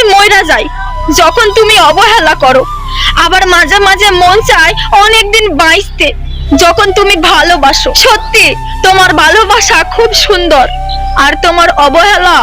চাই ময়রা যায় যখন তুমি অবহেলা করো। আবার মাঝে মাঝে মন চায় অনেকদিন বাইসতে যখন তুমি ভালোবাসো। সত্যি, তোমার ভালোবাসা খুব সুন্দর, আর তোমার অবহেলা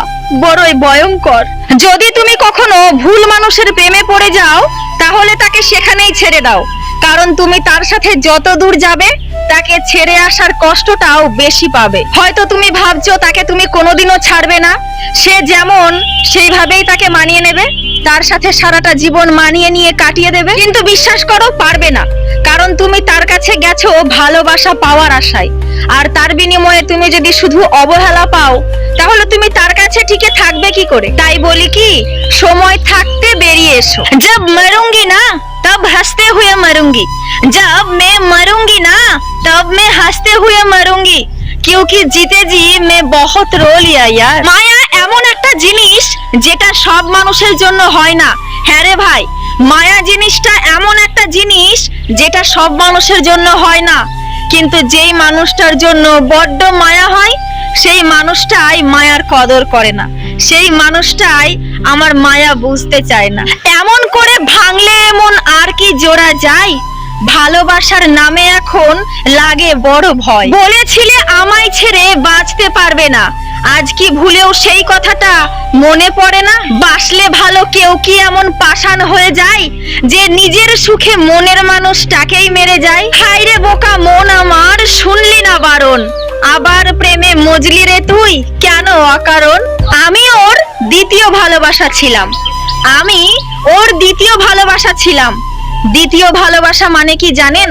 বড়ই ভয়ঙ্কর। যদি তুমি কখনো ভুল মানুষের প্রেমে পড়ে যাও, তাহলে তাকে সেখানেই ছেড়ে দাও। কারণ তুমি তার সাথে যত দূর যাবে, তাকে ছেড়ে আসার কষ্টটাও বেশি পাবে। হয়তো তুমি ভাবছ, তাকে তুমি কোনোদিনও ছাড়বে না। সে যেমন সেইভাবেই তাকে মানিয়ে নেবে, তার সাথে সারাটা জীবন মানিয়ে নিয়ে কাটিয়ে দেবে। কিন্তু বিশ্বাস করো, পারবে না। কারণ তুমি তার কাছে গেছো ভালোবাসা পাওয়ার আশায়। আর তার বিনিময়ে তুমি যদি শুধু অবহেলা পাও তাহলে তুমি তার কাছে ঠিকে থাকবে কি করে? তাই বলি কি সময় থাকতে বেরিয়ে এসো। জব মরুঙ্গি না তব হাসতে হুয়ে মরুঙ্গি জব মে মরুঙ্গি না তব মে হাসতে হুয়ে মরুঙ্গি কিউকি জিতে জি মে বহুত রোল লিয়া ইয়ার মায়া এমন একটা জিনিস যেটা সব মানুষের জন্য হয় না। হ্যাঁ রে ভাই মায়া জিনিসটা এমন একটা জিনিস যেটা সব মানুষের জন্য হয় না। কিন্তু যেই মানুষটার জন্য বড্ড মায়া হয়, সেই মানুষটাই মায়ার কদর করে না। সেই মানুষটাই আমার মায়া বুঝতে চায় না। এমন করে ভাঙলে এমন আর কি জোড়া যায়? ভালোবাসার নামে এখন লাগে বড় ভয়। বলেছিলে আমায় ছেড়ে বাঁচতে পারবে না। আজ কি ভুলেও সেই কথাটা? মনে পড়ে না? বাসলে ভালো কেউ কি এমন পাষাণ হয়ে যায়, যে নিজের সুখে মনের মানুষটাকেই মেরে যায়? হাই রে বোকা মন আমার, শুনলি না বারণ। আবার প্রেমে মজলি রে তুই, কেন অকারণ? আমি ওর দ্বিতীয় ভালোবাসা ছিলাম। আমি ওর দ্বিতীয় ভালোবাসা ছিলাম। দ্বিতীয় ভালোবাসা মানে কি জানেন?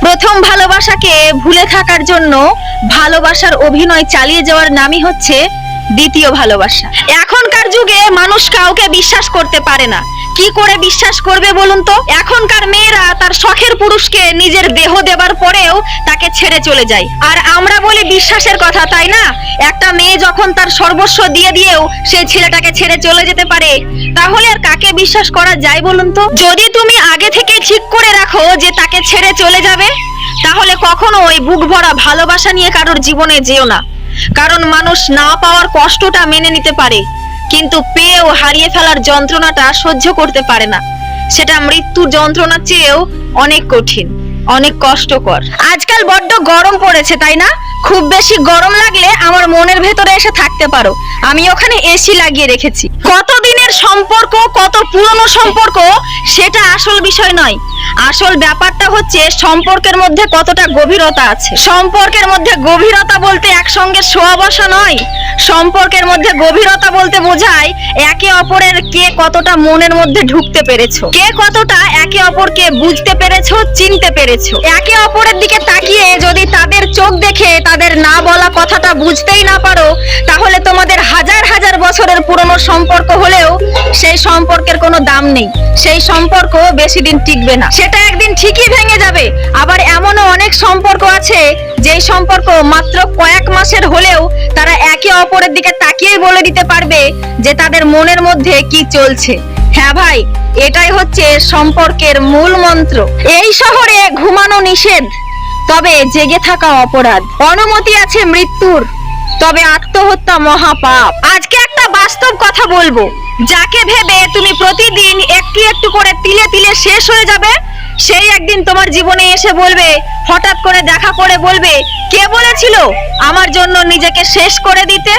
প্রথম ভালোবাসাকে ভুলে থাকার জন্য ভালোবাসার অভিনয় চালিয়ে যাওয়ার নামই হচ্ছে দ্বিতীয় ভালোবাসা। এখনকার যুগে মানুষ কাউকে বিশ্বাস করতে পারে না। কি করে বিশ্বাস করবে বলুন তো? এখনকার মেয়েরা তার শখের পুরুষকে নিজের দেহ দেবার পরেও তাকে ছেড়ে চলে যায়। আর আমরা বলি বিশ্বাসের কথা, তাই না? একটা মেয়ে যখন তার সর্বস্ব দিয়ে দিয়েও সে ছেলেটাকে ছেড়ে চলে যেতে পারে, তাহলে আর কাকে বিশ্বাস করা যায় বলুন তো? যদি তুমি আগে থেকে ঠিক করে রাখো যে তাকে ছেড়ে চলে যাবে, তাহলে কখনো ওই বুক ভরা ভালোবাসা নিয়ে কারোর জীবনে যেও না। কারণ মানুষ না পাওয়ার কষ্টটা মেনে নিতে পারে। কিন্তু পেয়েও হারিয়ে ফেলার যন্ত্রণাটা সহ্য করতে পারে না। সেটা মৃত্যুর যন্ত্রণার চেয়েও অনেক কঠিন, অনেক কষ্টকর। আজকাল বড্ড গরম পড়েছে, তাই না? খুব বেশি গরম লাগলে আমার মনের ভেতরে এসে থাকতে পারো। আমি ওখানে এসি লাগিয়ে রেখেছি। কতদিনের সম্পর্ক, কত পুরনো সম্পর্ক সেটা আসল বিষয় নয়। আসল ব্যাপারটা হচ্ছে সম্পর্কের মধ্যে কতটা গভীরতা আছে। সম্পর্কের মধ্যে গভীরতা বলতে একসঙ্গে শোয়া বসা নয়। সম্পর্কের মধ্যে গভীরতা বলতে বোঝায় একে অপরের কে কতটা মনের মধ্যে ঢুকতে পেরেছ। কে কতটা একে অপরকে বুঝতে পেরেছ, চিনতে পেরেছ। একে অপরের দিকে তাকিয়ে যদি তাদের চোখ দেখে তাদের না বলা কথাটা বুঝতেই না পারো, তাহলে তোমাদের হাজার হাজার বছরের পুরনো সম্পর্ক হলেও সেই সম্পর্কের কোনো দাম নেই। সেই সম্পর্ক বেশি দিন টিকবে না। সেটা একদিন ঠিকই ভেঙে যাবে। আবার এমনও অনেক সম্পর্ক আছে, যেই সম্পর্ক মাত্র কয়েক মাসের হলেও তারা একে অপরের দিকে তাকিয়েই বলে দিতে পারবে যে তাদের মনের মধ্যে কি চলছে। হ্যাঁ ভাই, এটাই হচ্ছে সম্পর্কের মূল মন্ত্র। এই শহরে ঘুমানো নিষেধ। তবে জেগে থাকা অপরাধ। অনুমতি আছে মৃত্যুর। তবে আত্মহত্যা মহাপাপ। আজকে একটা বাস্তব কথা বলব। যাকে ভেবে তুমি প্রতিদিন একটু একটু করে তিলে তিলে শেষ হয়ে যাবে, সেই একদিন তোমার জীবনে এসে বলবে, হঠাৎ করে দেখা করে বলবে, কে বলেছিল আমার জন্য নিজেকে শেষ করে দিতে?